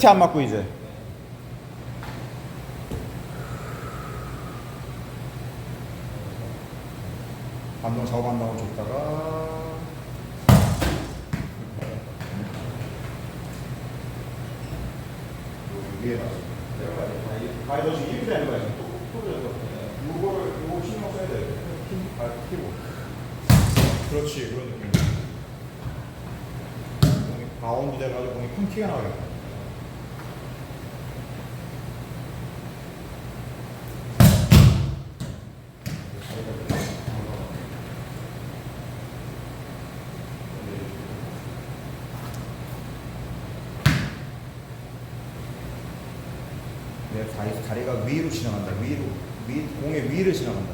끝에 안 맞고 이제. 반동 좌우 반동을 줬다가 지금 되는 거야. 또 신경 써야 돼. 힘 밟히고. 그렇지 그런 느낌. 공이 바운드 돼가지고 공이 펑 튀가 나가겠 내 다리, 다리가 위로 지나간다. 위로. 위, 공의 위를 지나간다.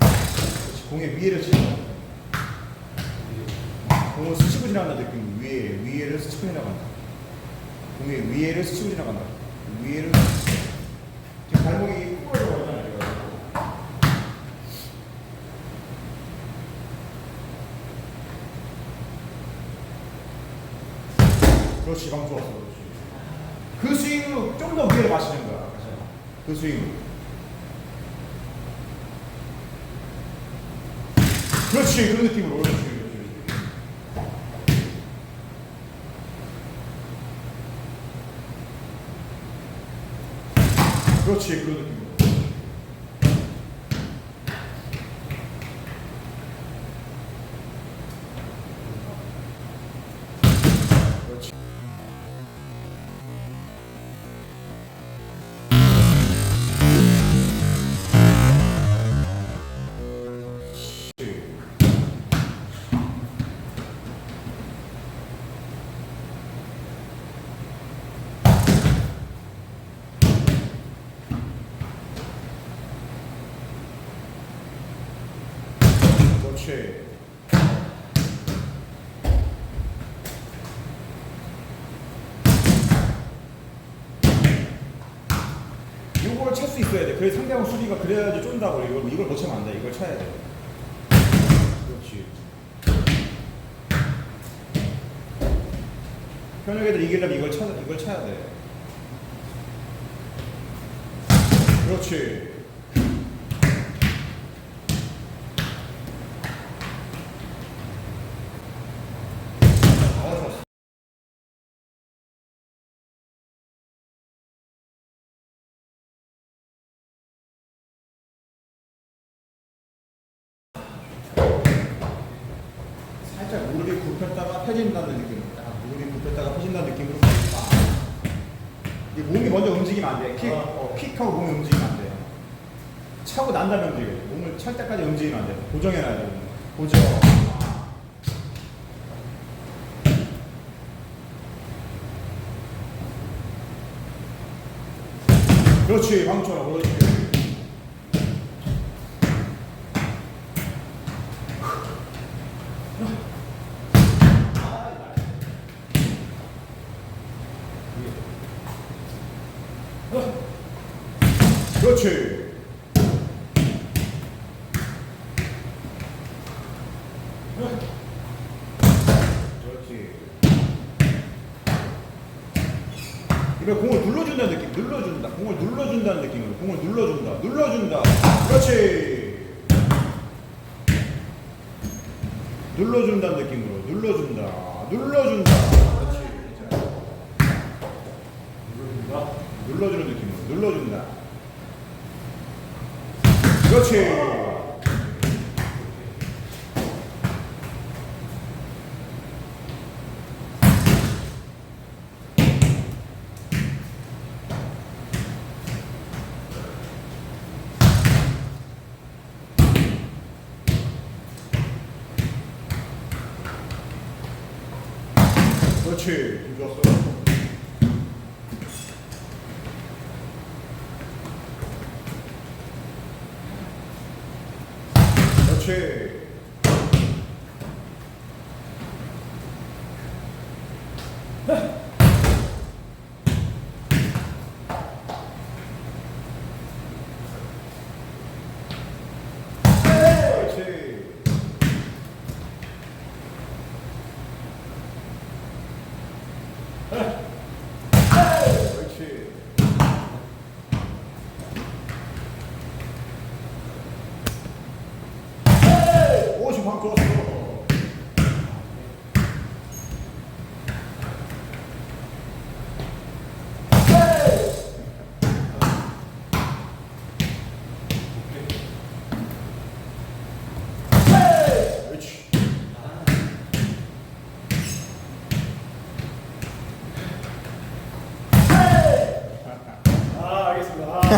그렇지, 공의 위를 지나간다. 공을 스치고 지나간다 느낌. 위에, 위에를 스치고 지나간다. 공의 위에를 스치고 지나간다. 위에를. 지금 발목이 꼬여져 가잖아요. 그렇지, 방 좋았어. 그 스윙으로 좀 더 위를 마시는 거야. 그 스윙으로. 그렇지, 그런 느낌으로. 그렇지. 그렇지, 그런 느낌 그렇지. 이걸 찰수 있어야 돼. 그래 상대방 수비가 그래야지 쫀다고. 이걸 이걸 못 차면 안 돼. 이걸 차야 돼. 그렇지. 현역 애들 이기려면 이걸 차 이걸 차야 돼. 그렇지. 어, 좋았어. 살짝 무릎이 굽혔다가 펴진다는 느낌. 딱 무릎이 굽혔다가 펴진다는 느낌으로. 빡. 이 몸이 먼저 움직이면 안 돼. 킥, 어, 킥하고 몸이 움직이면 안 돼. 차고 난 다음에 움직여. 몸을 찰 때까지 움직이면 안 돼. 고정해놔야 돼. 고정. 그렇지, 방처럼 그렇지. 그렇지. 공을 눌러준다는 느낌, 눌러준다. 공을 눌러준다는 느낌으로, 공을 눌러준다, 눌러준다. 그렇지. 눌러준다는 느낌으로, 눌러준다, 눌러준다. 그렇지. 눌러준다. 눌러주는 느낌으로, 눌러준다. 그렇지. 그렇지. 힘 좋았어. 그렇